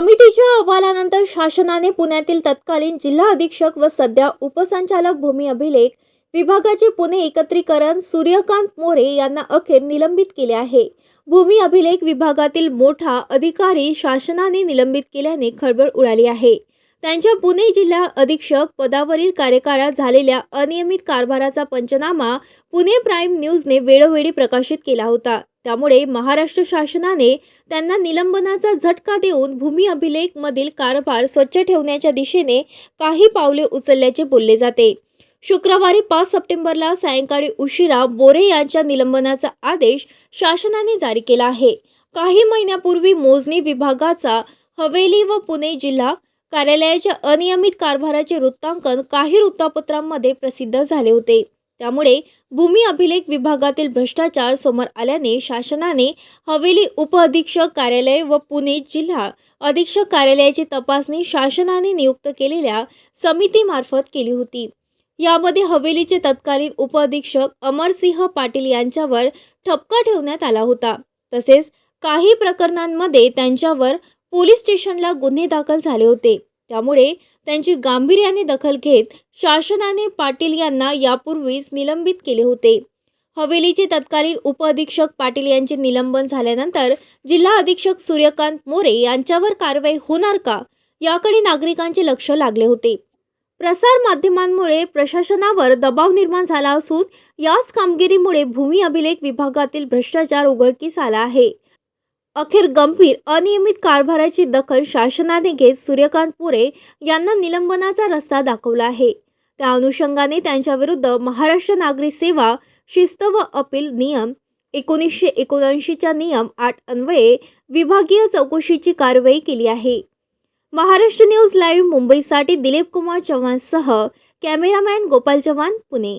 समितीच्या अहवालानंतर शासनाने पुण्यातील तत्कालीन जिल्हा अधीक्षक व सध्या उपसंचालक भूमी अभिलेख विभागाचे पुणे एकत्रीकरण सूर्यकांत मोरे यांना अखेर निलंबित केले आहे. भूमी अभिलेख विभागातील मोठा अधिकारी शासनाने निलंबित केल्याने खळबळ उडाली आहे. त्यांच्या पुणे जिल्हा अधीक्षक पदावरील कार्यकाळात झालेल्या अनियमित कारभाराचा पंचनामा पुणे प्राईम न्यूजने वेळोवेळी प्रकाशित केला होता. त्यामुळे महाराष्ट्र शासनाने त्यांना निलंबनाचा झटका देऊन भूमी अभिलेख मधील कारभार स्वच्छ ठेवण्याच्या दिशेने काही पावले उचलल्याचे बोलले जाते. शुक्रवारी पाच सप्टेंबरला सायंकाळी उशिरा बोरे यांच्या निलंबनाचा आदेश शासनाने जारी केला आहे. काही महिन्यापूर्वी मोजणी विभागाचा हवेली व पुणे जिल्हा कार्यालयाच्या अनियमित कारभाराचे वृत्तांकन काही वृत्तपत्रांमध्ये प्रसिद्ध झाले होते. त्यामुळे भूमी अभिलेख विभागातील भ्रष्टाचार समोर आल्याने शासनाने हवेली उपअधीक्षक कार्यालय व पुणे जिल्हा अधीक्षक कार्यालयाची तपासणी शासनाने नियुक्त केलेल्या समितीमार्फत केली होती. यामध्ये हवेलीचे तत्कालीन उपअधीक्षक अमरसिंह पाटील यांच्यावर ठपका ठेवण्यात आला होता. तसेच काही प्रकरणांमध्ये त्यांच्यावर पोलीस स्टेशनला गुन्हे दाखल झाले होते. त्यामुळे त्यांची गांभीर्याने दखल घेत शासनाने पाटील यांना यापूर्वीच निलंबित केले होते. हवेलीचे तत्कालीन उपअधीक्षक पाटील यांचे निलंबन झाल्यानंतर जिल्हा अधीक्षक सूर्यकांत मोरे यांच्यावर कारवाई होणार का? याकडे नागरिकांचे लक्ष लागले होते. प्रसार माध्यमांमुळे प्रशासनावर दबाव निर्माण झाला असून याच कामगिरीमुळे भूमी अभिलेख विभागातील भ्रष्टाचार उघडकीस आला आहे. अखेर गंभीर अनियमित कारभाराची दखल शासनाने घेत सूर्यकांत पुरे यांना निलंबनाचा रस्ता दाखवला आहे. त्या अनुषंगाने त्यांच्याविरुद्ध महाराष्ट्र नागरिक सेवा शिस्त व अपील नियम एकोणीसशे एकोणऐंशीच्या नियम आठ अन्वये विभागीय चौकशीची कारवाई केली आहे. महाराष्ट्र न्यूज लाईव्ह मुंबईसाठी दिलीप कुमार चव्हाणसह कॅमेरामॅन गोपाल चव्हाण पुणे.